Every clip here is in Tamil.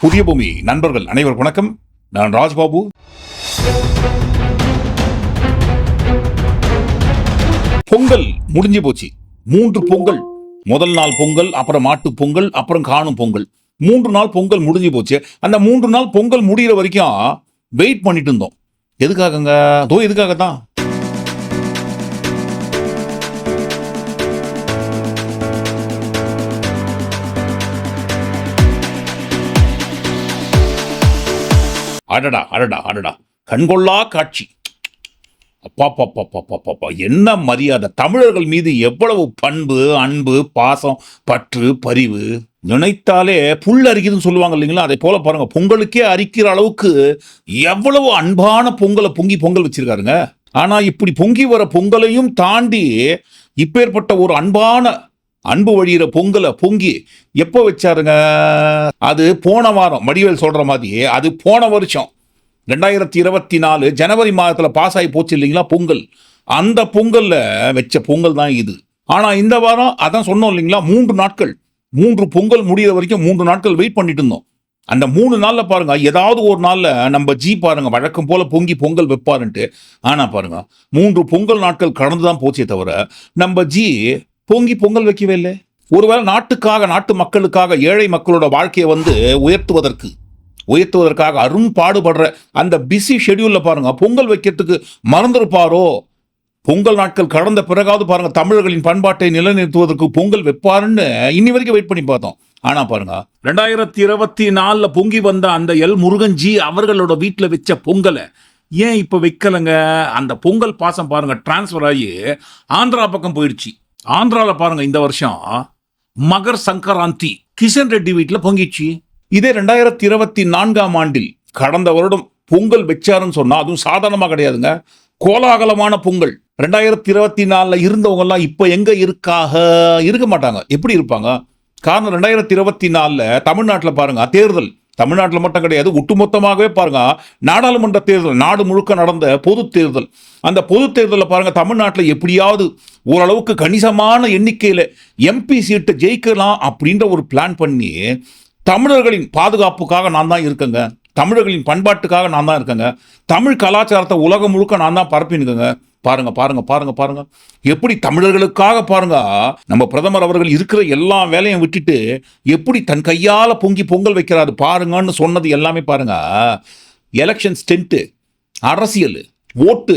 புதிய பூமி. நண்பர்கள் அனைவருக்கும் வணக்கம். நான் ராஜ்பாபு. பொங்கல் முடிஞ்சு போச்சு. மூன்று பொங்கல். முதல் நாள் பொங்கல் அப்புறம் மாட்டு பொங்கல் அப்புறம் காணும் பொங்கல். மூன்று நாள் பொங்கல் முடிஞ்சு போச்சு. அந்த மூன்று நாள் பொங்கல் முடிகிற வரைக்கும் வெயிட் பண்ணிட்டு இருந்தோம். எதுக்காகங்க? தோ எதுக்காக தான் அடடா அடடா அடடா. கண்கொள்ளா காட்சி. அப்பா பாப்பா பாப்பா என்ன மரியாதை. தமிழர்கள் மீது எவ்வளவு பண்பு அன்பு பாசம் பற்று பரிவு நினைத்தாலே புல் அரிக்குதுன்னு சொல்லுவாங்க இல்லைங்களா? அதே போல பாருங்க பொங்கலுக்கே அரிக்கிற அளவுக்கு எவ்வளவு அன்பான பொங்கலை பொங்கி பொங்கல் வச்சிருக்காருங்க. ஆனா இப்படி பொங்கி வர பொங்கலையும் தாண்டி இப்பேற்பட்ட ஒரு அன்பான அன்பு வழியிற பொங்கலை பொங்கி எப்போ வச்சாருங்க? அது போன வாரம் மடிவேல் சொல்கிற மாதிரி அது போன வருஷம். ரெண்டாயிரத்தி இருபத்தி நாலு ஜனவரி மாதத்தில் பாஸ் ஆகி போச்சு இல்லைங்களா பொங்கல். அந்த பொங்கலில் வச்ச பொங்கல் தான் இது. ஆனால் இந்த வாரம் அதான் சொன்னோம் இல்லைங்களா மூன்று நாட்கள். மூன்று பொங்கல் முடியிற வரைக்கும் மூன்று நாட்கள் வெயிட் பண்ணிட்டு இருந்தோம். அந்த மூணு நாளில் பாருங்க ஏதாவது ஒரு நாளில் நம்ம ஜி பாருங்க வழக்கம் போல பொங்கி பொங்கல் வைப்பாருன்ட்டு. ஆனால் பாருங்க மூன்று பொங்கல் நாட்கள் கடந்து தான் போச்சே தவிர நம்ம ஜி பொங்கி பொங்கல் வைக்கவே இல்லை. ஒருவேளை நாட்டுக்காக நாட்டு மக்களுக்காக ஏழை மக்களோட வாழ்க்கையை வந்து உயர்த்துவதற்கு உயர்த்துவதற்காக அரும் பாடுபடுற அந்த பிஸி ஷெடியூலில் பாருங்க பொங்கல் வைக்கிறதுக்கு மறந்துருப்பாரோ? பொங்கல் நாட்கள் கடந்த பிறகாவது பாருங்க தமிழர்களின் பண்பாட்டை நிலைநிறுத்துவதற்கு பொங்கல் வைப்பாருன்னு இன்னி வரைக்கும் வெயிட் பண்ணி பார்த்தோம். ஆனா பாருங்க ரெண்டாயிரத்தி இருபத்தி நாலுல பொங்கி வந்த அந்த எல் முருகன்ஜி அவர்களோட வீட்டில் வச்ச பொங்கலை ஏன் இப்போ வைக்கலைங்க? அந்த பொங்கல் பாசம் பாருங்க டிரான்ஸ்ஃபர் ஆகி ஆந்திரா பக்கம் போயிடுச்சு. ஆந்திராவில் பாருங்க இந்த வருஷம் மகர் சங்கராந்தி கிஷன் ரெட்டி வீட்டில் பொங்கிச்சு. இதே ரெண்டாயிரத்தி இருபத்தி நான்காம் ஆண்டில் கடந்த வருடம் பொங்கல் வச்சாருன்னு சொன்னால் அதுவும் சாதாரணமாக கிடையாதுங்க. கோலாகலமான பொங்கல். ரெண்டாயிரத்தி இருபத்தி நாலில் இருந்தவங்க இப்போ எங்கே இருக்காக? இருக்க மாட்டாங்க. எப்படி இருப்பாங்க? காரணம் ரெண்டாயிரத்தி இருபத்தி நாலில் தமிழ்நாட்டில் பாருங்கள் தேர்தல். தமிழ்நாட்டில் மட்டும் கிடையாது ஒட்டுமொத்தமாகவே பாருங்க நாடாளுமன்ற தேர்தல் நாடு முழுக்க நடந்த பொது தேர்தல். அந்த பொது தேர்தலில் பாருங்க தமிழ்நாட்டில் எப்படியாவது ஓரளவுக்கு கணிசமான எண்ணிக்கையில் எம்பி சீட்டை ஜெயிக்கலாம் அப்படின்ற ஒரு பிளான் பண்ணி தமிழர்களின் பாதுகாப்புக்காக நான் தான் இருக்கேங்க. தமிழர்களின் பண்பாட்டுக்காக நான் தான் இருக்கேங்க. தமிழ் கலாச்சாரத்தை உலகம் முழுக்க நான் தான் பரப்பினுக்கேங்க. பாருங்க பாருங்க பாருங்க பாருங்க. எப்படி தமிழர்களுக்காக பாருங்க நம்ம பிரதமர் அவர்கள் இருக்கிற எல்லா வேலையும் விட்டுட்டு எப்படி தன் கையால் பொங்கி பொங்கல் வைக்கிறாரு பாருங்கன்னு சொன்னது எல்லாமே பாருங்க. எலெக்ஷன் ஸ்டென்ட்டு அரசியல் ஓட்டு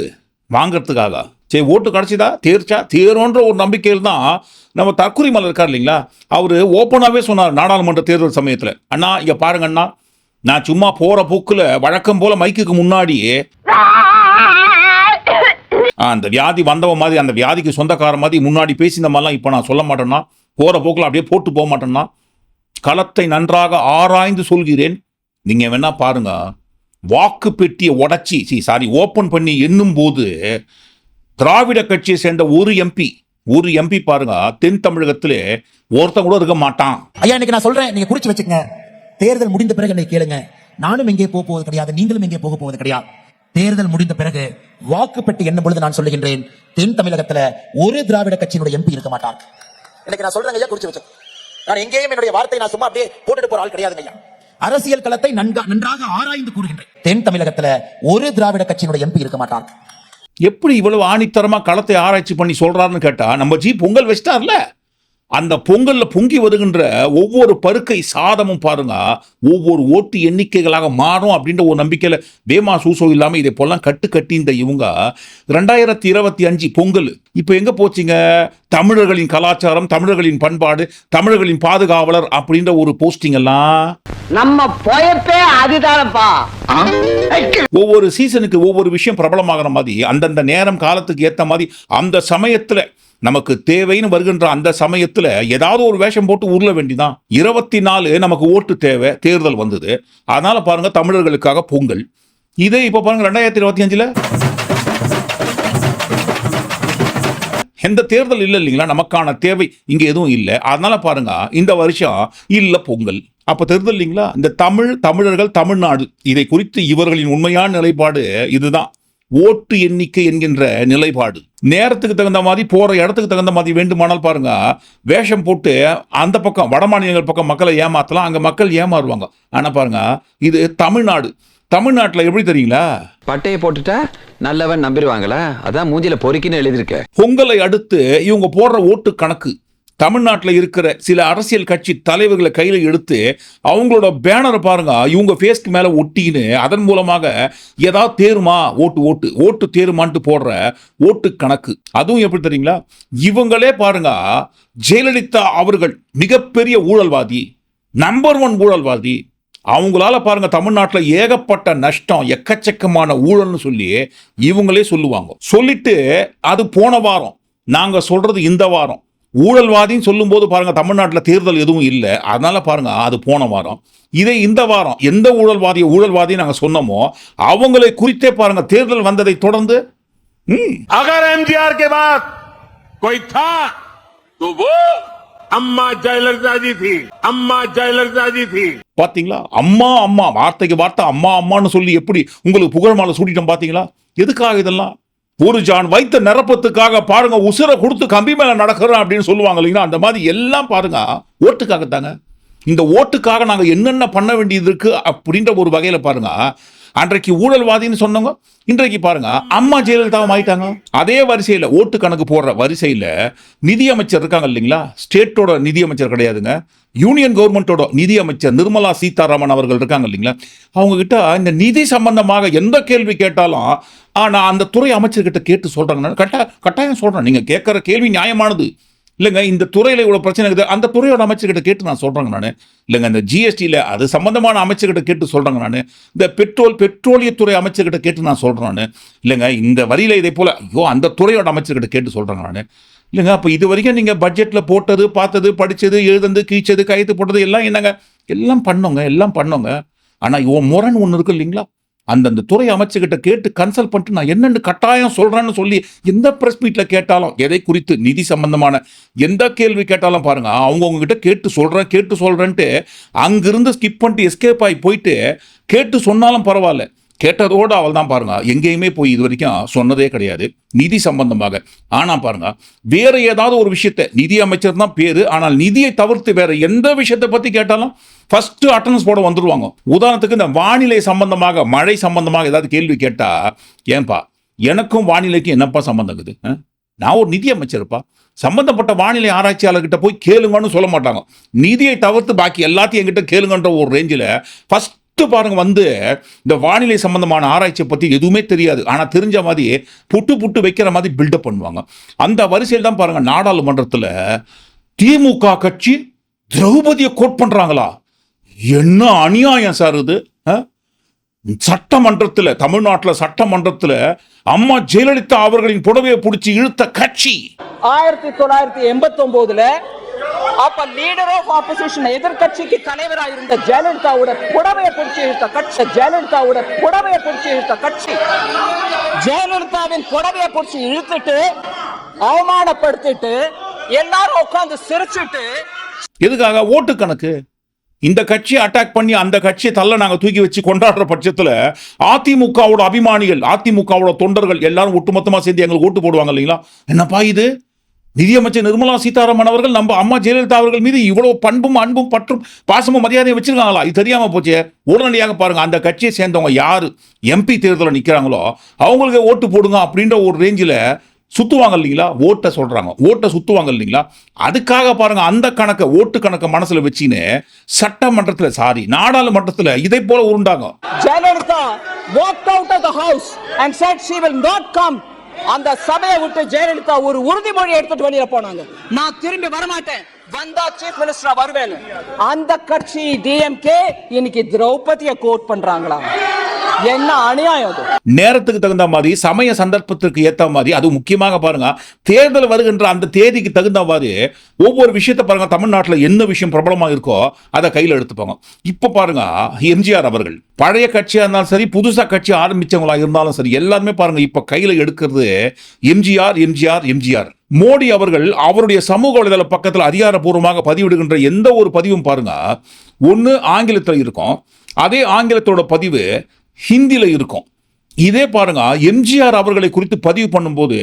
வாங்கிறதுக்காக. சரி ஓட்டு கிடச்சிதா? தேர்ச்சா? தேரோன்ற ஒரு நம்பிக்கையில் தான் நம்ம தற்குறி மலர் இருக்கார் இல்லைங்களா? அவர் ஓப்பனாகவே சொன்னார் நாடாளுமன்ற தேர்தல் சமயத்தில். அண்ணா இங்கே பாருங்க அண்ணா. நான் சும்மா போகிற போக்கில் வழக்கம் போல் மைக்குக்கு முன்னாடியே அந்த வியாதி வந்தவன் மாதிரி அந்த வியாதிக்கு சொந்தக்கார மாதிரி முன்னாடி பேசின மாதிரிலாம் இப்போ நான் சொல்ல மாட்டேன்னா போகிற போக்கில் அப்படியே போட்டு போக மாட்டேன்னா களத்தை நன்றாக ஆராய்ந்து சொல்கிறேன். நீங்கள் வேணால் பாருங்க. வாக்கு பெட்டியை உடைச்சி சி சாரி ஓப்பன் பண்ணி எண்ணும் போது திராவிட கட்சியை சேர்ந்த ஒரு எம்பி ஒரு எம்பி பாருங்க தென் தமிழகத்திலே ஒருத்தன் கூட இருக்க மாட்டான். ஐயா இன்னைக்கு நான் சொல்றேன் நீங்க குறிச்சு வச்சுக்கங்க. தேர்தல் முடிந்த பிறகு என்னை கேளுங்க. நானும் எங்கே போக போவது கிடையாது நீங்களும் எங்கே போக போவது கிடையாது. தேர்தல் முடிந்த பிறகு வாக்கு பெட்டி எண்ணும் பொழுது நான் சொல்லுகின்றேன் தென் தமிழகத்துல ஒரு திராவிட கட்சியினுடைய எம்பி இருக்க மாட்டார். இன்னைக்கு நான் சொல்றேன் ஐயா குறிச்சு வச்சு. நான் எங்கேயும் என்னுடைய வார்த்தை நான் சும்மா அப்படியே போட்டுட்டு போற ஆள் கிடையாதுங்க ஐயா. அரசியல் களத்தை நன்கா நன்றாக ஆராய்ந்து கூறுகின்றேன். தென் தமிழகத்துல ஒரு திராவிட கட்சியினுடைய எம்பி இருக்க மாட்டார். எப்படி இவ்வளவு ஆணித்தரமா களத்தை ஆராய்ச்சி பண்ணி சொல்றாருன்னு கேட்டா நம்ம ஜி பொங்கல் வச்சிட்டார்ல அந்த பொங்கல்ல பொங்கி வருகின்ற ஒவ்வொரு பருக்கை சாதமும் பாருங்க ஒவ்வொரு ஓட்டு எண்ணிக்கைகளாக மாறும் அப்படின்ற ஒரு நம்பிக்கையில வேமா சூசோ இல்லாம இதை போலாம் கட்டு கட்டி இந்த இவங்க ரெண்டாயிரத்தி இருபத்தி அஞ்சு பொங்கல் இப்போ எங்க போச்சுங்க? தமிழர்களின் கலாச்சாரம் தமிழர்களின் பண்பாடு தமிழர்களின் பாதுகாவலர் அப்படின்ற ஒரு போஸ்டிங் எல்லாம். நம்ம பொயப்பே அதுதானப்பா. ஒவ்வொரு சீசனுக்கு ஒவ்வொரு விஷயம் பிரபலமாகிற மாதிரி அந்தந்த நேரம் காலத்துக்கு ஏற்ற மாதிரி அந்த சமயத்துல நமக்கு தேவைன்னு வருகின்ற அந்த சமயத்தில் ஏதாவது ஒரு வேஷம் போட்டு உருள வேண்டிதான். இருபத்தி நாலு நமக்கு ஓட்டு தேவை தேர்தல் வந்தது. அதனால பாருங்க தமிழர்களுக்காக பொங்கல். இதே இப்போ பாருங்க ரெண்டாயிரத்தி இருபத்தி அஞ்சுல எந்த தேர்தல் இல்லை இல்லைங்களா நமக்கான தேவை இங்கே எதுவும் இல்லை. அதனால பாருங்க இந்த வருஷம் இல்லை பொங்கல். அப்போ தேர்தல் இல்லைங்களா? இந்த தமிழ் தமிழர்கள் தமிழ்நாடு. இதை குறித்து இவர்களின் உண்மையான நிலைப்பாடு இதுதான். ஓட்டு எண்ணிக்கை என்கின்ற நிலைப்பாடு. நேரத்துக்கு தகுந்த மாதிரி போற இடத்துக்கு தகுந்த மாதிரி வேண்டுமானால் பாருங்க வேஷம் போட்டு அந்த பக்கம் வட மாநிலங்கள் பக்கம் மக்களை ஏமாத்தலாம் அங்க மக்கள் ஏமாறுவாங்க. ஆனா பாருங்க இது தமிழ்நாடு. தமிழ்நாட்டுல எப்படி தெரியுங்களா? பட்டையை போட்டுட்டா நல்லவன் நம்பிடுவாங்களா? அதான் மூஞ்சில பொறுக்கின்னு எழுதியிருக்க பொங்கலை அடுத்து இவங்க போடுற ஓட்டு கணக்கு. தமிழ்நாட்டில் இருக்கிற சில அரசியல் கட்சி தலைவர்களை கையில் எடுத்து அவங்களோட பேனரை பாருங்க. இவங்க ஃபேஸ்க்கு மேலே ஒட்டின்னு அதன் மூலமாக ஏதாவது தேருமா? ஓட்டு ஓட்டு. ஓட்டு தேருமான்ட்டு போடுற ஓட்டு கணக்கு. அதுவும் எப்படி தெரியுங்களா? இவங்களே பாருங்க ஜெயலலிதா அவர்கள் மிகப்பெரிய ஊழல்வாதி நம்பர் ஒன் ஊழல்வாதி. அவங்களால பாருங்க தமிழ்நாட்டில் ஏகப்பட்ட நஷ்டம் எக்கச்சக்கமான ஊழல்னு சொல்லி இவங்களே சொல்லுவாங்க. சொல்லிட்டு அது போன வாரம் நாங்கள் சொல்றது இந்த வாரம். ஊழல்வாதின்னு சொல்லும்போது பாருங்க தமிழ்நாட்டில் தேர்தல் எதுவும் இல்லை. அதனால பாருங்க அது போன வாரம். இதே இந்த வாரம் எந்த ஊழல்வாதியை ஊழல்வாதி நாங்கள் சொன்னோமோ அவங்களை குறித்தே பாருங்க தேர்தல் வந்ததை தொடர்ந்து அகர் எம்ஜிஆர் கே பாத். கோய் தா. तो वो அம்மா ஜெயலலிதாஜி தி அம்மா ஜெயலலிதாஜி தி பாத்தீங்களா? அம்மா அம்மா. வார்த்தைக்கு வார்த்தை அம்மா அம்மான்னு சொல்லி எப்படி உங்களுக்கு புகழ் மாலை சூட்டிட்டோம் பாத்தீங்களா? எதுக்காக இதெல்லாம்? ஒரு ஜான் வைத்த நிரப்பத்துக்காக பாருங்க உசுரை கொடுத்து கம்பி மேல நடக்கிறோம் அப்படின்னு சொல்லுவாங்க இல்லைங்களா? அந்த மாதிரி எல்லாம் பாருங்க ஓட்டுக்காக தாங்க இந்த ஓட்டுக்காக நாங்கள் என்னென்ன பண்ண வேண்டியது இருக்கு அப்படின்ற ஒரு வகையில பாருங்க அன்றைக்கு ஊழல்வாதின்னு சொன்னவங்க இன்றைக்கு பாருங்க அம்மா ஜெயலலிதாவும் ஆயிட்டாங்க. அதே வரிசையில் ஓட்டு கணக்கு போடுற வரிசையில் நிதியமைச்சர் இருக்காங்க இல்லைங்களா? ஸ்டேட்டோட நிதியமைச்சர் கிடையாதுங்க. யூனியன் கவர்மெண்ட்டோட நிதியமைச்சர் நிர்மலா சீதாராமன் அவர்கள் இருக்காங்க இல்லைங்களா? அவங்க கிட்ட இந்த நிதி சம்பந்தமாக எந்த கேள்வி கேட்டாலும் ஆ, நான் அந்த துறை அமைச்சர்கிட்ட கேட்டு சொல்றாங்க. கட்டாய கட்டாயம் சொல்றேன். நீங்க கேட்குற கேள்வி நியாயமானது. இல்லைங்க இந்த துறையில் இவ்வளோ பிரச்சனை இருக்குது. அந்த துறையோட அமைச்சர்கிட்ட கேட்டு நான் சொல்கிறேங்க நான். இல்லைங்க இந்த ஜிஎஸ்டியில் அது சம்பந்தமான அமைச்சர்கிட்ட கேட்டு சொல்கிறேங்க நான். இந்த பெட்ரோல் பெட்ரோலியத்துறை அமைச்சர்கிட்ட கேட்டு நான் சொல்கிறேன் நான். இல்லைங்க இந்த வரியில் இதே போல் ஐயோ அந்த துறையோட அமைச்சர்கிட்ட கேட்டு சொல்கிறேங்க நான். இல்லைங்க அப்போ இது வரைக்கும் நீங்கள் பட்ஜெட்டில் போட்டது பார்த்தது படித்தது எழுதுந்து கீச்சது கையெழுத்து போட்டது எல்லாம் என்னங்க? எல்லாம் பண்ணோங்க எல்லாம் பண்ணோங்க. ஆனால் இவன் முரண் ஒன்று இருக்கு இல்லைங்களா? அந்தந்த துறை அமைச்சுக்கிட்ட கேட்டு கன்சல்ட் பண்ணிட்டு நான் என்னென்னு கட்டாயம் சொல்கிறேன்னு சொல்லி எந்த ப்ரெஸ் மீட்டில் கேட்டாலும் எதை குறித்து நிதி சம்பந்தமான எந்த கேள்வி கேட்டாலும் பாருங்கள் அவங்கவுங்க கிட்ட கேட்டு சொல்கிறேன் கேட்டு சொல்கிறேன்ட்டு அங்கிருந்து ஸ்கிப் பண்ணிட்டு எஸ்கேப் ஆகி போயிட்டு கேட்டு சொன்னாலும் பரவாயில்ல. கேட்டதோடு அவள் தான் பாருங்க. எங்கேயுமே போய் இது வரைக்கும் சொன்னதே கிடையாது. நிதி சம்பந்தமாக. ஆனால் பாருங்க வேற ஏதாவது ஒரு விஷயத்தை நிதி அமைச்சர் தான் பேரு ஆனால் நிதியை தவிர்த்து வேற எந்த விஷயத்தை பற்றி கேட்டாலும் ஃபர்ஸ்ட் அட்டண்டன்ஸ் போட வந்துடுவாங்க உதாரணத்துக்கு இந்த வானிலை சம்பந்தமாக மழை சம்பந்தமாக ஏதாவது கேள்வி கேட்டால் ஏன்பா எனக்கும் வானிலைக்கும் என்னப்பா சம்மந்தம் இருக்குது? நான் ஒரு நிதி அமைச்சர்ப்பா. சம்பந்தப்பட்ட வானிலை ஆராய்ச்சியாளர்கிட்ட போய் கேளுங்கன்னு சொல்ல மாட்டாங்க. நிதியை தவிர்த்து பாக்கி எல்லாத்தையும் என்கிட்ட கேளுங்கன்ற ஒரு ரேஞ்சில் ஃபஸ்ட் ஃபர்ஸ்ட் பாருங்க வந்து இந்த வானிலை சம்பந்தமான ஆராய்ச்சியை பத்தி எதுவுமே தெரியாது. ஆனா தெரிஞ்ச மாதிரி புட்டு புட்டு வைக்கிற மாதிரி பில்டப் பண்ணுவாங்க. அந்த வரிசையில் தான் பாருங்க நாடாளுமன்றத்தில் திமுக கட்சி திரௌபதியை கோட் பண்றாங்களா? என்ன அநியாயம் சார் இது? சட்டமன்றத்தில் தமிழ்நாட்டில் சட்டமன்றத்தில் அம்மா ஜெயலலிதா அவர்களின் புடவையை பிடிச்சி இழுத்த கட்சி. ஆயிரத்தி தொள்ளாயிரத்தி எண்பத்தி ஒன்பதுல அப்ப லீடர் ஆஃப் ஆப்போசிஷன் எதிர்கட்சிக்கு தலைவரா இருந்த ஜெயலலிதாவோட புடவையை பிடிச்சி இழுத்த கட்சி ஜெயலலிதாவோட புடவையை பிடிச்சி இழுத்த கட்சி. ஜெயலலிதாவின் புடவையை பிடிச்சி இழுத்துட்டு அவமானப்படுத்திட்டு எல்லாரும் உட்கார்ந்து சிரிச்சுட்டு. எதுக்காக? ஓட்டு கணக்கு. இந்த கட்சியை அட்டாக் பண்ணி அந்த கட்சியை தள்ள நாங்க தூக்கி வச்சு கொண்டாடுற பட்சத்துல அதிமுகவோட அபிமானிகள் அதிமுகவோட தொண்டர்கள் எல்லாரும் ஒட்டுமொத்தமா சேர்ந்து எங்களுக்கு ஓட்டு போடுவாங்க இல்லைங்களா? என்னப்பா இது? நிதியமைச்சர் நிர்மலா சீதாராமன் அவர்கள் நம்ம அம்மா ஜெயலலிதா அவர்கள் மீது இவ்வளவு பண்பும் அன்பும் பற்றும் பாசமும் மரியாதையும் வச்சிருக்காங்களா? இது தெரியாம போச்சு. உடனடியாக பாருங்க அந்த கட்சியை சேர்ந்தவங்க யாரு? எம்பி தேர்தலில் நிற்கிறாங்களோ அவங்களுக்கு ஓட்டு போடுங்க அப்படின்ற ஒரு ரேஞ்சில் சுத்துவாங்க இல்லைங்களா? ஓட்டை சொல்றாங்க. ஓட்டை சுத்துவாங்க இல்லைங்களா? அதுக்காக பாருங்க அந்த கணக்கை ஓட்டு கணக்கை மனசுல வச்சுன்னு சட்டமன்றத்தில் சாரி நாடாளுமன்றத்தில் இதை போல உருண்டாங்க. Jayalalithaa walked out of the house and said she அந்த சபையை விட்டு ஜெயலலிதா ஒரு உறுதிமொழி எடுத்துட்டு வெளியில போனாங்க. நான் திரும்பி வரமாட்டேன். வந்தா சீஃப் மினிஸ்டரா வருவேன் அந்த கட்சி டிஎம்கே இன்னைக்கு திரௌபதியை கோட் பண்றாங்களா? என்ன அநியாயம் நேரத்துக்கு தகுந்த மாதிரி சமய சந்தர்ப்பத்திற்கு ஏத்த மாதிரி அது முக்கியமாக பாருங்க தேர்தல் வருகின்ற அந்த தேதிக்கு தகுந்த மாதிரி ஒவ்வொரு விஷயத்தை பாருங்க தமிழ்நாட்டில் என்ன விஷயம் பிரபலமா இருக்கோ அதை கையில் எடுத்துப்பாங்க. இப்ப பாருங்க எம்ஜிஆர் அவர்கள். பழைய கட்சியா இருந்தாலும் சரி புதுசா கட்சி ஆரம்பிச்சவங்களா இருந்தாலும் சரி எல்லாருமே பாருங்க இப்ப கையில எடுக்கிறது எம்ஜிஆர் எம்ஜிஆர் எம்ஜிஆர். மோடி அவர்கள் அவருடைய சமூக வலைதள பக்கத்தில் அதிகாரப்பூர்வமாக பதிவிடுகின்ற எந்த ஒரு பதிவும் பாருங்க. ஒன்று ஆங்கிலத்தில் இருக்கும். அதே ஆங்கிலத்தோட பதிவு ஹிந்தியில் இருக்கும். இதே பாருங்க எம்ஜிஆர் அவர்களை குறித்து பதிவு பண்ணும்போது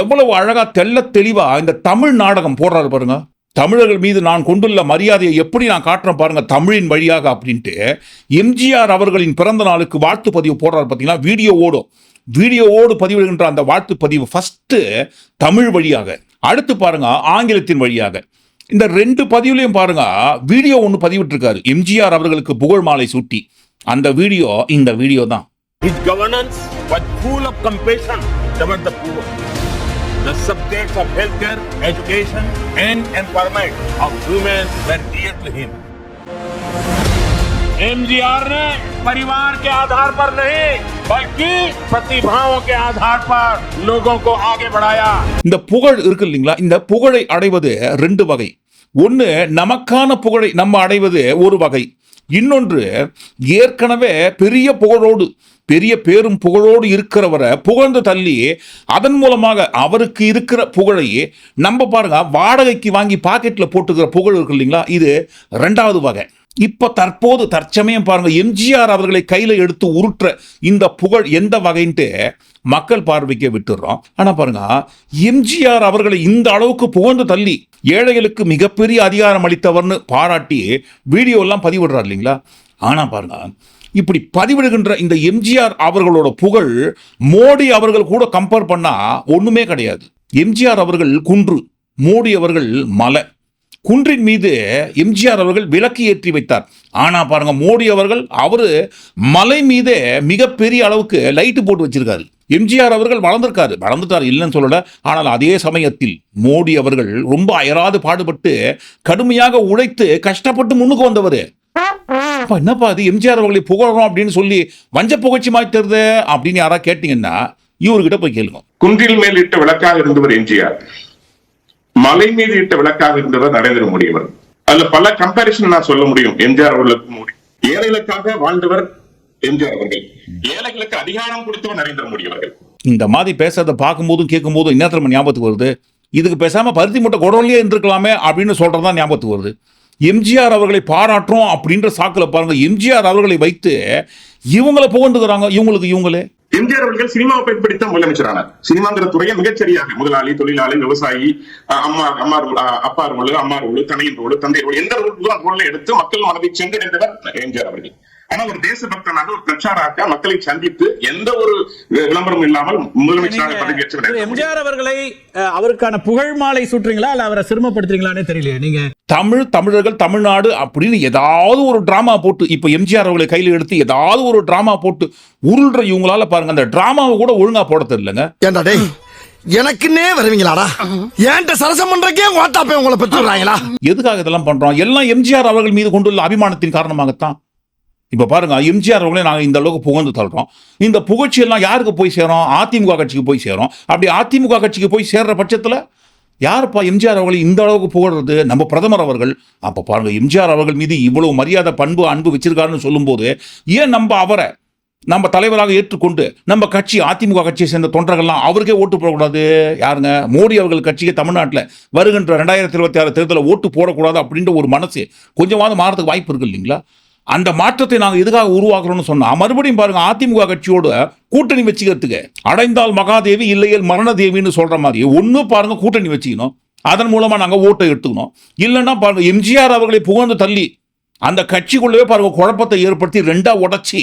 எவ்வளவு அழகா தெல்ல தெளிவா இந்த தமிழ் நாடகம் போடுறாரு பாருங்க. தமிழர்கள் மீது நான் கொண்டுள்ள மரியாதையை எப்படி நான் காட்டுறேன் பாருங்க தமிழின் வழியாக அப்படின்ட்டு எம்ஜிஆர் அவர்களின் பிறந்த நாளுக்கு வாழ்த்து பதிவு போடுறாரு பார்த்தீங்கன்னா வீடியோ ஓடும். வீடியோவோடு பதிவிடுகின்ற அந்த வாழ்த்து பதிவு ஃபர்ஸ்ட் தமிழ் வழியாக அடுத்து பாருங்க ஆங்கிலத்தின் வழியாக இந்த ரெண்டு பதிவுலையும் பாருங்க வீடியோ ஒன்று பதிவிட்டிருக்காரு எம்ஜிஆர் அவர்களுக்கு புகழ் மாலை சூட்டி அந்த வீடியோ இந்த வீடியோ தான் His governance was full of compassion toward the poor. The subjects of healthcare, education, and empowerment of women were dear to him. MGR ने परिवार के आधार पर नहीं பல்கி பிரதிபாவம் ஆதார் பார் லோகோ ஆகே படாயா இந்த புகழ் இருக்கு இல்லைங்களா? இந்த புகழை அடைவது ரெண்டு வகை. ஒன்று நமக்கான புகழை நம்ம அடைவது ஒரு வகை. இன்னொன்று ஏற்கனவே பெரிய புகழோடு பெரிய பேரும் புகழோடு இருக்கிறவரை புகழ்ந்து தள்ளி அதன் மூலமாக அவருக்கு இருக்கிற புகழை நம்ம பாருங்க வாடகைக்கு வாங்கி பாக்கெட்டில் போட்டுக்கிற புகழ் இருக்கு இல்லைங்களா? இது ரெண்டாவது வகை. இப்போ தற்போது தற்சமயம் பாருங்க எம்ஜிஆர் அவர்களை கையில் எடுத்து உருட்டுற இந்த புகழ் எந்த வகைன்ட்டு மக்கள் பார்வைக்கு விட்டுடுறோம். ஆனால் பாருங்க எம்ஜிஆர் அவர்களை இந்த அளவுக்கு புகழ்ந்து தள்ளி ஏழைகளுக்கு மிகப்பெரிய அதிகாரம் அளித்தவர்னு பாராட்டி வீடியோலாம் பதிவிடுறார் இல்லைங்களா? ஆனால் பாருங்க இப்படி பதிவிடுகின்ற இந்த எம்ஜிஆர் அவர்களோட புகழ் மோடி அவர்கள் கூட கம்பேர் பண்ணால் ஒன்றுமே கிடையாது. எம்ஜிஆர் அவர்கள் குன்று மோடி அவர்கள் மலை. குன்றின் மீது எம்ஜிஆர் அவர்கள் விளக்கு ஏற்றி வைத்தார். ஆனா பாருங்க மோடி அவர்கள் அவரு மலை மீதே மிகப்பெரிய அளவுக்கு லைட்டு போட்டு வச்சிருக்காரு. எம்ஜிஆர் அவர்கள் வளர்ந்திருக்காரு. வளர்ந்துட்டார் இல்லைன்னு சொல்லல. ஆனால் அதே சமயத்தில் மோடி அவர்கள் ரொம்ப அயராது பாடுபட்டு கடுமையாக உழைத்து கஷ்டப்பட்டு முன்னுக்கு வந்தவர். அப்பா என்னப்பா அது எம்ஜிஆர் அவர்களை புகழணும் அப்படின்னு சொல்லி வஞ்ச புகழ்ச்சி மாற்றுறது அப்படின்னு யாராவது கேட்டீங்கன்னா இவர்கிட்ட போய் கேளுங்க. குன்றில் மேலிட்ட விளக்காக இருந்தவர் எம்ஜிஆர். மலை மீது இட்ட விளக்காக இருந்தவர் நரேந்திர மோடி அவர். அதுல பல கம்பாரிசன் நான் சொல்ல முடியும். எம்ஜிஆர் அவர்களுக்கு மோடி ஏழைகளுக்காக வாழ்ந்தவர் எம்ஜிஆர் அவர்கள். ஏழைகளுக்கு அதிகாரம் கொடுத்தவர் நரேந்திர மோடி அவர்கள். இந்த மாதிரி பேசுறத பார்க்கும்போதும் கேட்கும்போதும் என்ன தெரியுமா ஞாபகத்துக்கு வருது. இதுக்கு பேசாம பருத்தி மூட்டை குடவுலயே இருந்திருக்கலாமே அப்படின்னு சொல்றதுதான் ஞாபகத்துக்கு வருது. எம்ஜிஆர் அவர்களை பாராட்டுறோம் அப்படின்ற சாக்குல பாருங்க. எம்ஜிஆர் அவர்களை வைத்து இவங்களை புகழ்ந்துக்கிறாங்க இவங்களுக்கு இவங்களே. எம்ஜிஆர் அவர்கள் சினிமாவை பயன்படுத்த முதலமைச்சரானார். சினிமாங்கிற துறையை மிகச்சரியாக முதலாளி தொழிலாளி விவசாயி அம்மா அம்மா அஹ் அப்பா ரோல் அம்மா ரோல் தனையின் ரோல் தந்தை ரோல் எந்த ரோல் ரோல்ல எடுத்து மக்கள் மனதை சென்றடைந்தவர் எம்ஜிஆர் அவர்கள். ஆனா ஒரு தேசபக்தனாக ஒரு பிரச்சாராக மக்களை சந்தித்து எந்த ஒரு விளம்பரம் இல்லாமல் முதலமைச்சராக பதவியேற்றவர் திரு எம்ஜிஆர் அவர்களை அவருக்கான புகழ் மாலை சூட்டுறீங்களா? இல்ல அவரை சிரமப்படுத்துறீங்களானே தெரியலையே நீங்க? தமிழ் தமிழர்கள் தமிழ்நாடு அப்படின்னு ஏதாவது ஒரு டிராமா போட்டு இப்போ எம்ஜிஆர் அவர்களை கையில் எடுத்து ஏதாவது ஒரு டிராமா போட்டு உருள்ற இவங்களால பாருங்க அந்த டிராமாவை கூட ஒழுங்கா போட தெரியலங்க. ஏண்டா டேய் எனக்குன்னே வருவீங்களாடா? ஏன்ட்ட சரசம் பண்றக்கே ஓட்டாப்பே உங்களை பெற்றுறாங்களா எதுக்காக இதெல்லாம் பண்றோம்? எல்லாம் எம்ஜிஆர் அவர்கள் மீது கொண்டுள்ள அபிமானத்தின் காரணமாகத்தான். இப்போ பாருங்க எம்ஜிஆர் அவர்களே நாங்கள் இந்த அளவுக்கு புகழ்ந்து தள்ளுறோம். இந்த புகழ்ச்சியெல்லாம் யாருக்கு போய் சேரும்? அதிமுக கட்சிக்கு போய் சேரும். அப்படி அதிமுக கட்சிக்கு போய் சேர்ற பட்சத்தில் யாருப்பா எம்ஜிஆர் அவர்களை இந்த அளவுக்கு புகழ்றது? நம்ம பிரதமர் அவர்கள். அப்போ பாருங்க எம்ஜிஆர் அவர்கள் மீது இவ்வளவு மரியாதை பண்பு அன்பு வச்சிருக்காருன்னு சொல்லும்போது ஏன் நம்ம அவரை நம்ம தலைவராக ஏற்றுக்கொண்டு நம்ம கட்சி அதிமுக கட்சியை சேர்ந்த தொண்டர்கள்லாம் அவருக்கே ஓட்டு போடக்கூடாது? யாருங்க? மோடி அவர்கள் கட்சிக்கு தமிழ்நாட்டில் வருகின்ற ரெண்டாயிரத்தி இருபத்தி ஆறு தேர்தலில் ஓட்டு போடக்கூடாது அப்படின்ற ஒரு மனசு கொஞ்சமாவது மாறதுக்கு வாய்ப்பு இருக்கு இல்லைங்களா? அந்த மாற்றத்தை நாங்கள் எதுக்காக உருவாக்குறோம்னு சொன்னால் மறுபடியும் பாருங்க அதிமுக கட்சியோட கூட்டணி வச்சுக்கிறதுக்கு அடைந்தால் மகாதேவி இல்லையல் மரணதேவின்னு சொல்கிற மாதிரி ஒன்று பாருங்கள் கூட்டணி வச்சுக்கணும். அதன் மூலமாக நாங்கள் ஓட்டை எடுத்துக்கணும். இல்லைன்னா பாருங்கள் எம்ஜிஆர் அவர்களை புகழ்ந்து தள்ளி அந்த கட்சிக்குள்ளவே பாருங்க குழப்பத்தை ஏற்படுத்தி ரெண்டாக உடைச்சி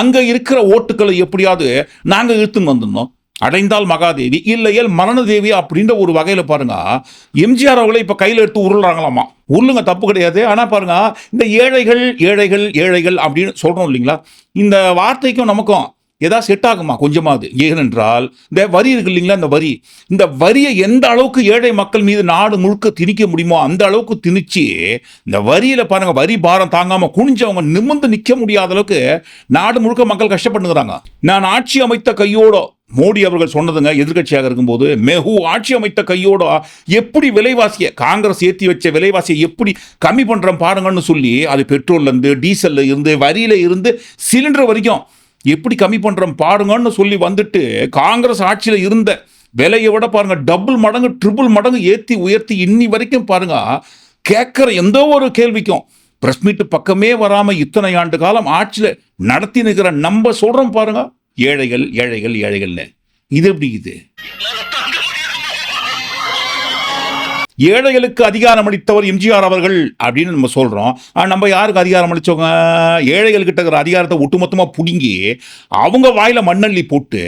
அங்கே இருக்கிற ஓட்டுக்களை எப்படியாவது நாங்கள் இழுத்துன்னு வந்துடணும். அடைந்தால் மகாதேவி இல்லையல் மரணதேவி அப்படின்ற ஒரு வகையில் பாருங்க எம்ஜிஆர் அவர்களை இப்போ கையில் எடுத்து உருளாங்களாமா உருளுங்க தப்பு கிடையாது. ஆனால் பாருங்க இந்த ஏழைகள் ஏழைகள் ஏழைகள் அப்படின்னு சொல்கிறோம் இல்லைங்களா? இந்த வார்த்தைக்கும் நமக்கும் ஏதாவது செட் ஆகுமா? கொஞ்சமாவது. ஏனென்றால் இந்த வரி இருக்கு இல்லைங்களா இந்த வரி? இந்த வரியை எந்த அளவுக்கு ஏழை மக்கள் மீது நாடு முழுக்க திணிக்க முடியுமோ அந்த அளவுக்கு திணிச்சு இந்த வரியில் பாருங்க வரி பாரம் தாங்காமல் குனிஞ்சவங்க நிமிர்ந்து நிற்க முடியாத அளவுக்கு நாடு முழுக்க மக்கள் கஷ்டப்பட்டுங்கிறாங்க நான் ஆட்சி அமைத்த கையோட மோடி அவர்கள் சொன்னதுங்க எதிர்க்கட்சியாக இருக்கும்போது மெஹு ஆட்சி அமைத்த கையோட எப்படி விலைவாசியை காங்கிரஸ் ஏற்றி வச்ச விலைவாசியை எப்படி கம்மி பண்ணுறோம் பாருங்கன்னு சொல்லி அது பெட்ரோல்ல இருந்து டீசல்ல இருந்து வரியில இருந்து சிலிண்டர் வரைக்கும் எப்படி கம்மி பண்ணுறோம் பாருங்கன்னு சொல்லி வந்துட்டு காங்கிரஸ் ஆட்சியில் இருந்த விலையை விட பாருங்கள் டபுள் மடங்கு ட்ரிபிள் மடங்கு ஏற்றி உயர்த்தி இன்னி வரைக்கும் பாருங்கள் கேட்குற எந்த ஒரு கேள்விக்கும் பிரஸ் மீட்டு பக்கமே வராமல் இத்தனை ஆண்டு காலம் ஆட்சியில் நடத்தி நிற்கிற நம்ம சொல்கிறோம் பாருங்க ஏழைகள் ஏழைகள் ஏழைகள்னு. இது எப்படி இது? ஏழைகளுக்கு அதிகாரம் அளித்தவர் எம்ஜிஆர் அவர்கள் அப்படின்னு நம்ம சொல்கிறோம் நம்ம யாருக்கு அதிகாரம் அளித்தவங்க ஏழைகள்கிட்ட இருக்கிற அதிகாரத்தை ஒட்டுமொத்தமாக பிடுங்கி அவங்க வாயில் மண்ணள்ளி போட்டு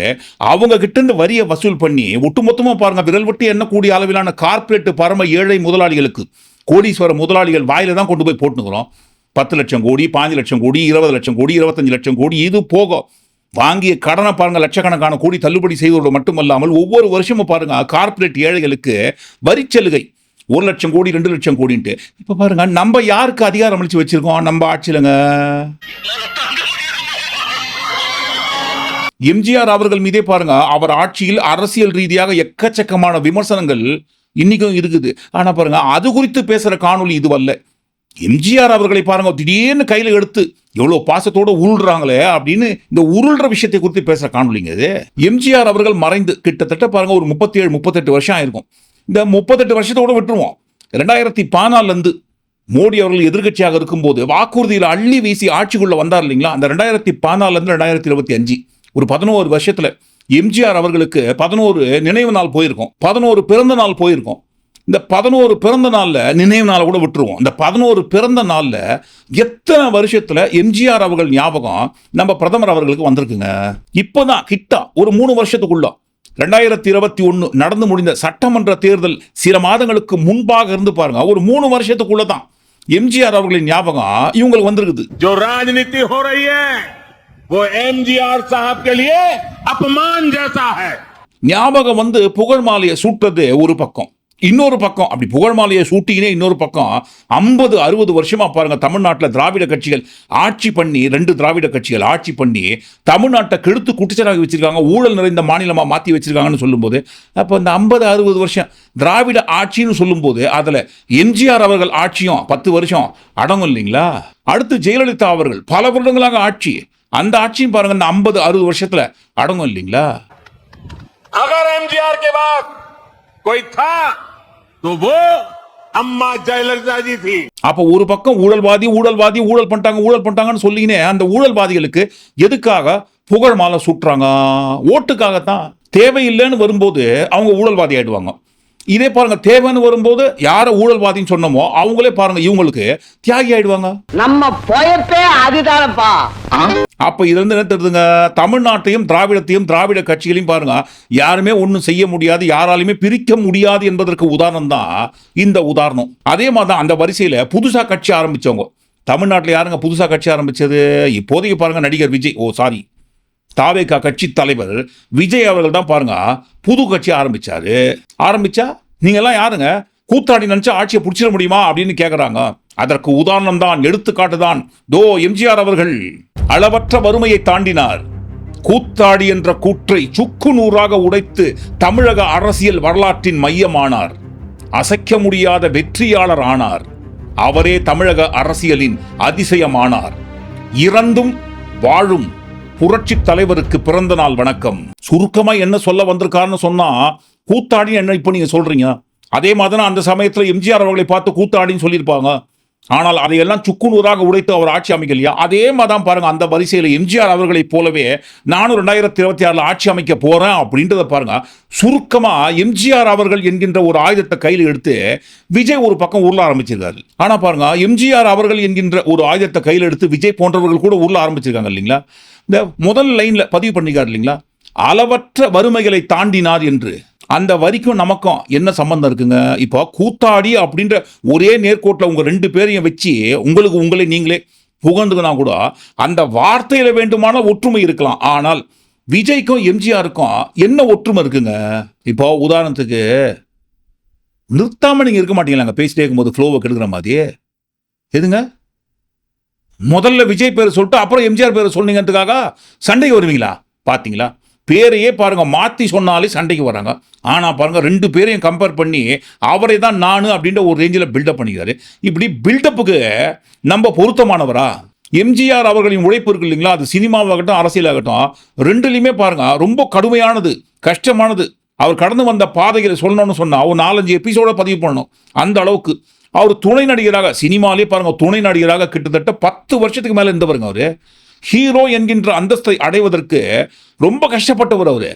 அவங்க கிட்டேருந்து வரியை வசூல் பண்ணி ஒட்டுமொத்தமாக பாருங்க விரல் விட்டு எண்ணக்கூடிய அளவிலான கார்ப்பரேட் பரம ஏழை முதலாளிகளுக்கு கோடீஸ்வர முதலாளிகள் வாயில தான் கொண்டு போய் போட்டுக்கிறோம் பத்து லட்சம் கோடி பாஞ்சு லட்சம் கோடி இருபது லட்சம் கோடி இருபத்தஞ்சு லட்சம் கோடி இது போக வாங்கிய கடனை பாருங்கள் லட்சக்கணக்கான கோடி தள்ளுபடி செய்வதோடு மட்டுமல்லாமல் ஒவ்வொரு வருஷமும் பாருங்கள் கார்ப்பரேட் ஏழைகளுக்கு வரிச்சலுகை ஒரு லட்சம் கோடி ரெண்டு லட்சம் கோடின்ட்டு. இப்போ பாருங்க நம்ம யாருக்கு அதிகாரம் அளித்து வச்சிருக்கோம்? நம்ம ஆட்சியிலங்க. எம்ஜிஆர் அவர்கள் மீதே பாருங்க அவர் ஆட்சியில் அரசியல் ரீதியாக எக்கச்சக்கமான விமர்சனங்கள் இன்னைக்கும் இருக்குது. ஆனால் பாருங்க அது குறித்து பேசுகிற காணொலி இதுவல்ல. எம்ஜிஆர் அவர்களை பாருங்க திடீர்னு கையில் எடுத்து எவ்வளோ பாசத்தோட உருள்றாங்களே அப்படின்னு இந்த உருள்ற விஷயத்தை குறித்து பேசுகிற காணொலிங்க இது. எம்ஜிஆர் அவர்கள் மறைந்து கிட்டத்தட்ட பாருங்க ஒரு முப்பத்தி ஏழு முப்பத்தெட்டு வருஷம் ஆயிருக்கும். இந்த முப்பத்தெட்டு வருஷத்தோடு விட்டுருவோம். ரெண்டாயிரத்தி பதினாலுல இருந்து மோடி அவர்கள் எதிர்க்கட்சியாக இருக்கும்போது வாக்குறுதியில் அள்ளி வீசி ஆட்சிக்குள்ளே வந்தார் இல்லைங்களா? அந்த ரெண்டாயிரத்தி பதினாலருந்து ரெண்டாயிரத்தி இருபத்தி அஞ்சு ஒரு பதினோரு வருஷத்தில் எம்ஜிஆர் அவர்களுக்கு பதினோரு நினைவு நாள் போயிருக்கோம். பதினோரு பிறந்த நாள் போயிருக்கோம். இந்த பதினோரு பிறந்த நாளில் நினைவு நாளை கூட விட்டுருவோம். இந்த பதினோரு பிறந்த நாளில் எத்தனை வருஷத்தில் எம்ஜிஆர் அவர்கள் ஞாபகம் நம்ம பிரதமர் அவர்களுக்கு வந்திருக்குங்க? இப்போ தான் கிட்டா ஒரு மூணு வருஷத்துக்குள்ள. ரெண்டாயிரத்தி இருபத்தி ஒன்று நடந்து முடிந்த சட்டமன்ற தேர்தல் சில மாதங்களுக்கு முன்பாக இருந்து பாருங்க ஒரு மூணு வருஷத்துக்குள்ள தான் எம்ஜிஆர் அவர்களின் ஞாபகம் இவங்களுக்கு வந்திருக்குது जो राजनीति हो रही है वो एमजीआर साहब के लिए अपमान जैसा है ஞாபகம் வந்து புகழ் மாலையை சூட்டுறது ஒரு பக்கம் இன்னொரு பக்கம் அப்படி புகழ் மாலையை சூட்டினே இன்னொரு பக்கம் ஐம்பது அறுபது வருஷமா பாருங்க தமிழ்நாட்டில் திராவிட கட்சிகள் ஆட்சி பண்ணி ரெண்டு திராவிட கட்சிகள் ஆட்சி பண்ணி தமிழ்நாட்டை கெடுத்து குட்டிச்சலாகி வச்சிருக்காங்க ஊழல் நிறைந்த மாநிலமா மாற்றி வச்சிருக்காங்கன்னு சொல்லும்போது அப்போ இந்த ஐம்பது அறுபது வருஷம் திராவிட ஆட்சின்னு சொல்லும்போது அதில் எம்ஜிஆர் அவர்கள் ஆட்சியும் பத்து வருஷம் அடங்கும் இல்லைங்களா அடுத்து ஜெயலலிதா அவர்கள் பல வருடங்களாக ஆட்சி அந்த ஆட்சியும் பாருங்க இந்த ஐம்பது அறுபது வருஷத்துல அடங்கும் இல்லைங்களா अगर एमजीआर के बाद कोई था तो वो அம்மா ஜெயலலிதாஜி தி அப்ப ஒரு பக்கம் ஊழல்வாதி ஊழல்வாதி ஊழல் பண்ணிட்டாங்க ஊழல் பண்ணிட்டாங்கன்னு சொல்லினே அந்த ஊழல்வாதிகளுக்கு எதுக்காக புகழ் மாலை சுட்டுறாங்க? ஓட்டுக்காகத்தான் தேவையில்லைன்னு வரும்போது அவங்க ஊழல்வாதி ஆயிடுவாங்க. இதே பாருங்க தேவைன்னு வரும்போது யாரை ஊழல்வாதின்னு சொன்னோமோ அவங்களே பாருங்க இவங்களுக்கு தியாகி ஆயிடுவாங்க. நம்ம பொயப்பே அதுதானப்பா. அப்ப இதுல இருந்து என்ன தெரியுதுங்க? தமிழ்நாட்டையும் திராவிடத்தையும் திராவிட கட்சிகளையும் பாருங்க யாருமே ஒன்றும் செய்ய முடியாது யாராலுமே பிரிக்க முடியாது என்பதற்கு உதாரணம் தான் இந்த உதாரணம். அதே மாதிரி தான் அந்த வரிசையில புதுசா கட்சி ஆரம்பிச்சவங்க. தமிழ்நாட்டில் யாருங்க புதுசா கட்சி ஆரம்பிச்சது? இப்போதைக்கு பாருங்க நடிகர் விஜய். ஓ சாரி தாவேகா கட்சி தலைவர் விஜய் அவர்கள் தான் பாருங்க புது கட்சி ஆரம்பிச்சாரு. ஆரம்பிச்சா நீங்க எல்லாம் யாருங்க? கூத்தாடி நினச்சா ஆட்சியை பிடிச்சிட முடியுமா அப்படின்னு கேட்குறாங்க அதற்கு உதாரணம் தான் எடுத்துக்காட்டு தான் தோ எம்ஜிஆர் அவர்கள். அளவற்ற வறுமையை தாண்டினார். கூத்தாடி என்ற கூற்றை சுக்கு நூறாக உடைத்து தமிழக அரசியல் வரலாற்றின் மையமானார். அசைக்க முடியாத வெற்றியாளர் ஆனார். அவரே தமிழக அரசியலின் அதிசயமானார். இறந்தும் வாழும் புரட்சி தலைவருக்கு பிறந்த நாள் வணக்கம். சுருக்கமா என்ன சொல்ல வந்திருக்காருன்னு சொன்னா கூத்தாடி என்ன இப்போ நீங்க சொல்றீங்க? அதே மாதிரி தான் அந்த சமயத்துல எம்ஜிஆர் அவர்களை பார்த்து கூத்தாடின்னு சொல்லியிருப்பாங்க. ஆனால் அதையெல்லாம் சுக்குநூறாக உடைத்து அவர் ஆட்சி அமைக்கலையா? அதே மாதிரி தான் பாருங்க அந்த வரிசையில் எம்ஜிஆர் அவர்களைப் போலவே நானும் ரெண்டாயிரத்தி இருபத்தி ஆறுல ஆட்சி அமைக்க போறேன் அப்படின்றத பாருங்க. சுருக்கமா எம்ஜிஆர் அவர்கள் என்கின்ற ஒரு ஆயுதத்தை கையில் எடுத்து விஜய் ஒரு பக்கம் உருள ஆரம்பிச்சிருக்காரு. ஆனா பாருங்க எம்ஜிஆர் அவர்கள் என்கின்ற ஒரு ஆயுதத்தை கையில் எடுத்து விஜய் போன்றவர்கள் கூட உருள ஆரம்பிச்சிருக்காங்க இல்லைங்களா? இந்த முதல் லைனில் பதிவு பண்ணிக்கார் இல்லைங்களா? அளவற்ற வறுமைகளை தாண்டினார் என்று. அந்த வரிக்கும் நமக்கும் என்ன சம்பந்தம் இருக்குங்க? இப்போ கூத்தாடி அப்படின்ற ஒரே நேர்கோட்டில் உங்கள் ரெண்டு பேரையும் வச்சு உங்களுக்கு உங்களை நீங்களே புகழ்ந்துக்கினா கூட அந்த வார்த்தையில் வேண்டுமான ஒற்றுமை இருக்கலாம். ஆனால் விஜய்க்கும் எம்ஜிஆருக்கும் என்ன ஒற்றுமை இருக்குங்க? இப்போ உதாரணத்துக்கு நிறுத்தாமல் நீங்கள் இருக்க மாட்டீங்களாங்க? பேசிட்டே இருக்கும்போது ஃப்ளோவை கெடுக்கிற மாதிரி எதுங்க? முதல்ல விஜய் பேர் சொல்லிட்டு அப்புறம் எம்ஜிஆர் பேர் சொன்னீங்கன்றதுக்காக சண்டைக்கு வருவீங்களா? பார்த்தீங்களா பேரையே பாருங்க மாற்றி சொன்னாலே சண்டைக்கு வராங்க. ஆனால் பாருங்கள் ரெண்டு பேரையும் கம்பேர் பண்ணி அவரை தான் நான் அப்படின்ற ஒரு ரேஞ்சில் பில்டப் பண்ணிக்கிறாரு. இப்படி பில்டப்புக்கு நம்ம பொருத்தமானவரா? எம்ஜிஆர் அவர்களின் உழைப்பு இருக்கு இல்லைங்களா? அது சினிமாவாகட்டும் அரசியலாகட்டும் ரெண்டுலேயுமே பாருங்கள் ரொம்ப கடுமையானது கஷ்டமானது. அவர் கடந்து வந்த பாதைகளை சொல்லணும்னு சொன்னால் ஒரு நாலஞ்சு எபிசோட பதிவு பண்ணணும். அந்த அளவுக்கு. அவர் துணை நடிகராக சினிமாலே பாருங்க துணை நடிகராக கிட்டத்தட்ட பத்து வருஷத்துக்கு மேலே இருந்தவருங்க அவரு. ஹீரோ என்கின்ற அந்தஸ்தை அடைவதற்கு ரொம்ப கஷ்டப்பட்டவர் அவரு.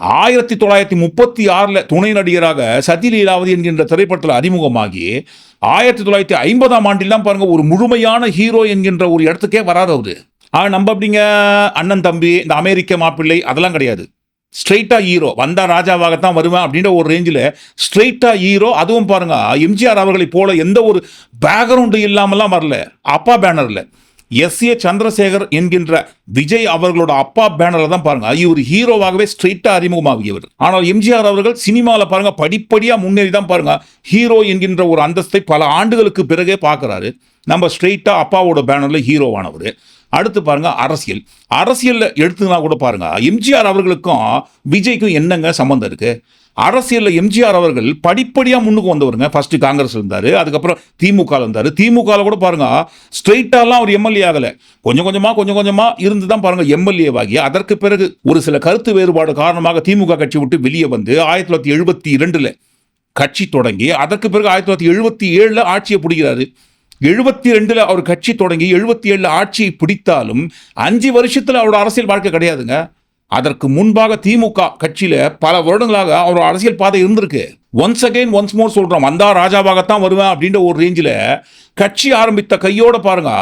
ஆயிரத்தி தொள்ளாயிரத்தி முப்பத்தி ஆறில் துணை நடிகராக சதி லீலாவதி என்கின்ற திரைப்படத்தில் அறிமுகமாகி ஆயிரத்தி தொள்ளாயிரத்தி ஐம்பதாம் ஆண்டிலாம் பாருங்க ஒரு முழுமையான ஹீரோ என்கின்ற ஒரு இடத்துக்கே வராது அவரு. ஆ நம்ம அப்படிங்க அண்ணன் தம்பி இந்த அமெரிக்க மாப்பிள்ளை அதெல்லாம் கிடையாது. ஸ்ட்ரெயிட்டாக ஹீரோ வந்தால் ராஜாவாகத்தான் வருவேன் அப்படின்ற ஒரு ரேஞ்சில் ஸ்ட்ரெயிட்டாக ஹீரோ அதுவும் பாருங்க எம்ஜிஆர் அவர்களை போல எந்த ஒரு பேக்ரவுண்டு இல்லாமலாம் வரல. அப்பா பேனரில். எஸ். ஏ. சந்திரசேகர் என்கின்ற விஜய் அவர்களோட அப்பா பேனரில் தான் பாருங்க இவர் ஹீரோவாகவே ஸ்ட்ரெயிட்டாக அறிமுகமாகியவர். ஆனால் எம்ஜிஆர் அவர்கள் சினிமாவில் பாருங்க படிப்படியாக முன்னேறி தான் பாருங்க ஹீரோ என்கின்ற ஒரு அந்தஸ்தை பல ஆண்டுகளுக்கு பிறகே பார்க்கறாரு. நம்ம ஸ்ட்ரெயிட்டாக அப்பாவோட பேனரில் ஹீரோவானவர். அடுத்து பாருங்க அரசியல். அரசியலில் எடுத்துனா கூட பாருங்க எம்ஜிஆர் அவர்களுக்கும் விஜய்க்கும் என்னங்க சம்மந்தம் இருக்கு? அரசியலில் எம்ஜிஆர் அவர்கள் படிப்படியாக முன்னுக்கு வந்தவருங்க. ஃபர்ஸ்ட் காங்கிரஸ் இருந்தார் அதுக்கப்புறம் திமுக இருந்தார். திமுகவில் கூட பாருங்க ஸ்ட்ரெயிட்டாலாம் அவர் எம்எல்ஏ ஆகலை. கொஞ்சம் கொஞ்சமாக கொஞ்சம் கொஞ்சமா இருந்து தான் பாருங்க எம்எல்ஏ ஆகி அதற்கு பிறகு ஒரு சில கருத்து வேறுபாடு காரணமாக திமுக கட்சி விட்டு வெளியே வந்து ஆயிரத்தி தொள்ளாயிரத்தி எழுபத்தி இரண்டில் கட்சி தொடங்கி அதற்கு பிறகு ஆயிரத்தி தொள்ளாயிரத்தி எழுபத்தி ஏழுல ஆட்சியை பிடிக்கிறாரு. எழுபத்தி ரெண்டுல அவர் கட்சி தொடங்கி எழுபத்தி ஏழுல ஆட்சியை பிடித்தாலும் அஞ்சு வருஷத்துல அவரோட அரசியல் வாழ்க்கை கிடையாதுங்க. அதற்கு முன்பாக திமுக கட்சியில பல வருடங்களாக அவரோட அரசியல் பாதை இருந்திருக்கு. ஒன்ஸ் அகைன் ஒன்ஸ் மோர் சொல்றோம். வந்தா ராஜாவாகத்தான் வருவேன் அப்படின்ற ஒரு ரேஞ்சில் கட்சி ஆரம்பித்த கையோட பாருங்க.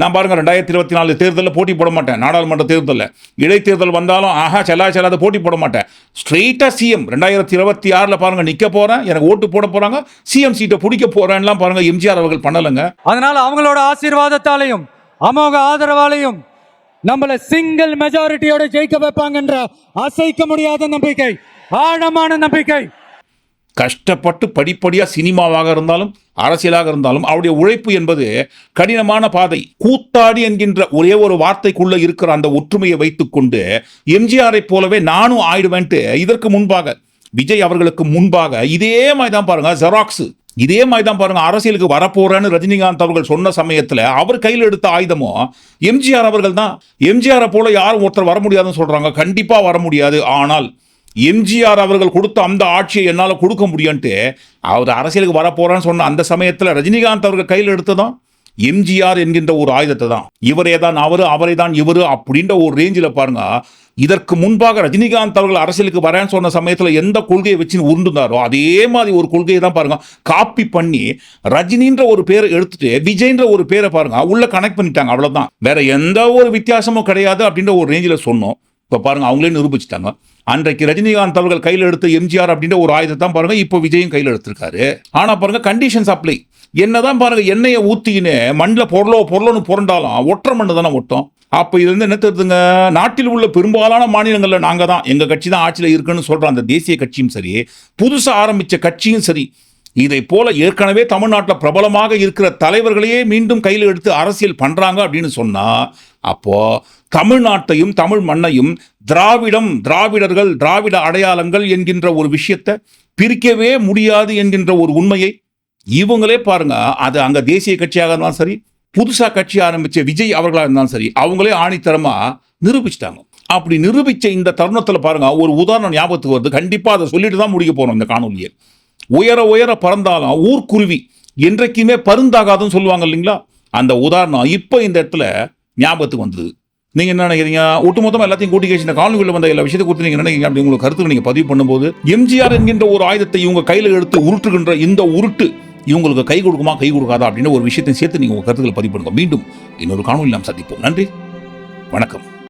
நான் பாருங்க ரெண்டாயிரத்தி இருபத்தி நாலு தேர்தலில் போட்டி போட மாட்டேன். நாடாளுமன்ற தேர்தலில். இடைத்தேர்தல் வந்தாலும் ஆஹா செல்லா செல்லாத போட்டி போட மாட்டேன். ஸ்ட்ரெயிட்டாக சிஎம் ரெண்டாயிரத்தி இருபத்தி ஆறில் பாருங்க நிற்க போறேன். எனக்கு ஓட்டு போட போறாங்க. சிஎம் சீட்டை பிடிக்க போறேன்லாம் பாருங்க எம்ஜிஆர் அவர்கள் பண்ணலைங்க. அதனால அவங்களோட ஆசீர்வாதத்தாலையும் அமோக ஆதரவாலையும் நம்மளை சிங்கிள் மெஜாரிட்டியோட ஜெயிக்க வைப்பாங்கன்ற அசைக்க முடியாத நம்பிக்கை ஆழமான நம்பிக்கை. கஷ்டப்பட்டு படிப்படியாக சினிமாவாக இருந்தாலும் அரசியலாக இருந்தாலும் அவருடைய உழைப்பு என்பது கடினமான பாதை. கூத்தாடி என்கின்ற ஒரே ஒரு வார்த்தைக்குள்ளே இருக்கிற அந்த ஒற்றுமையை வைத்துக்கொண்டு எம்ஜிஆரை போலவே நானும் ஆயிடுவேன்ட்டு இதற்கு முன்பாக விஜய் அவர்களுக்கு முன்பாக இதே மாதிரி தான் பாருங்க ஜெராக்ஸ் இதே மாதிரி தான் பாருங்க அரசியலுக்கு வரப்போறேன்னு ரஜினிகாந்த் அவர்கள் சொன்ன சமயத்தில் அவர் கையில் எடுத்த ஆயுதமும் எம்ஜிஆர் அவர்கள் தான். எம்ஜிஆரை போல யாரும் ஒருத்தர் வர முடியாதுன்னு சொல்றாங்க. கண்டிப்பாக வர முடியாது. ஆனால் எம்ஜிஆர் அவர்கள் கொடுத்த அந்த ஆட்சியை என்னால் கொடுக்க முடியும்ட்டு அவர் அரசியலுக்கு வரப்போறான்னு சொன்ன அந்த சமயத்தில் ரஜினிகாந்த் அவர்கள் கையில் எடுத்ததும் எம்ஜிஆர் என்கின்ற ஒரு ஆயுதத்தை தான் இவரே தான் அவரு அவரை தான் இவரு அப்படின்ற ஒரு ரேஞ்சில் பாருங்க இதற்கு முன்பாக ரஜினிகாந்த் அவர்கள் அரசியலுக்கு வரேன்னு சொன்ன சமயத்தில் எந்த கொள்கையை வச்சு உருண்டுனாரோ அதே மாதிரி ஒரு கொள்கையை தான் பாருங்க. காப்பி பண்ணி ரஜினின்ற ஒரு பேரை எடுத்துட்டு விஜய்ன்ற ஒரு பேரை பாருங்க உள்ள கனெக்ட் பண்ணிட்டாங்க அவ்வளோதான் வேற எந்த ஒரு வித்தியாசமும் கிடையாது அப்படின்ற ஒரு ரேஞ்சில் சொன்னோம். இப்போ பாருங்க அவங்களே நிரூபிச்சிட்டாங்க. அன்றைக்கு ரஜினிகாந்த் அவர்கள் கையில் எடுத்த எம்ஜிஆர் அப்படின்ற ஒரு ஆயுதத்தை தான் பாருங்க இப்போ விஜயும் கையில் எடுத்திருக்காரு. ஆனால் பாருங்க கண்டிஷன்ஸ் அப்ளை என்னதான் பாருங்க எண்ணெயை ஊத்திக்கின்னு மண்ணில் பொருளோ பொருளோன்னு புரண்டாலும் ஒற்றை மண்ணு தானே ஒட்டும். அப்போ இது வந்து என்ன தெரியுதுங்க? நாட்டில் உள்ள பெரும்பாலான மாநிலங்களில் நாங்கள் தான் எங்கள் கட்சி தான் ஆட்சியில் இருக்குன்னு சொல்கிற அந்த தேசிய கட்சியும் சரி புதுசாக ஆரம்பித்த கட்சியும் சரி இதை போல ஏற்கனவே தமிழ்நாட்டில் பிரபலமாக இருக்கிற தலைவர்களையே மீண்டும் கையில் எடுத்து அரசியல் பண்ணுறாங்க அப்படின்னு சொன்னால் அப்போது தமிழ்நாட்டையும் தமிழ் மண்ணையும் திராவிடம் திராவிடர்கள் திராவிட அடையாளங்கள் என்கின்ற ஒரு விஷயத்தை பிரிக்கவே முடியாது என்கின்ற ஒரு உண்மையை இவங்களே பாருங்க. அது அங்கே தேசிய கட்சியாக இருந்தாலும் சரி புதுசாக கட்சி ஆரம்பித்த விஜய் அவர்களாக இருந்தாலும் சரி அவங்களே ஆணித்தரமாக நிரூபிச்சிட்டாங்க. அப்படி நிரூபித்த இந்த தருணத்தில் பாருங்க ஒரு உதாரணம் ஞாபகத்துக்கு வருது. கண்டிப்பாக அதை சொல்லிட்டு தான் முடிக்க போகிறோம் இந்த காணொலியை உயர உயர பறந்தாலும் ஊர்க்குருவி என்றைக்குமே பருந்தாகாதுன்னு சொல்லுவாங்க இல்லைங்களா? அந்த உதாரணம் இப்போ இந்த இடத்துல ஞாபகத்துக்கு வந்தது. நீங்கள் என்ன நினைக்கிறீங்க? ஒட்டுமொத்தமாக எல்லாத்தையும் கூட்டி கேச்சு இந்த காணொலியில் வந்த எல்லா விஷயத்தை குறித்து நீங்கள் நினைக்கிறீங்க? அப்படி உங்களுக்கு கருத்துக்கு நீங்கள் பதிவு பண்ணும்போது எம்ஜிஆர் என்கின்ற ஒரு ஆயுதத்தை இவங்க கையில் எடுத்து உருட்டுகின்ற இந்த உருட்டு இவங்களுக்கு கை கொடுக்குமா கை கொடுக்காதா அப்படின்னு ஒரு விஷயத்தையும் சேர்த்து நீங்கள் உங்கள் கருத்துக்களை பதிவு பண்ணுங்க. மீண்டும் இன்னொரு காணொலி நாம் சந்திப்போம். நன்றி. வணக்கம்.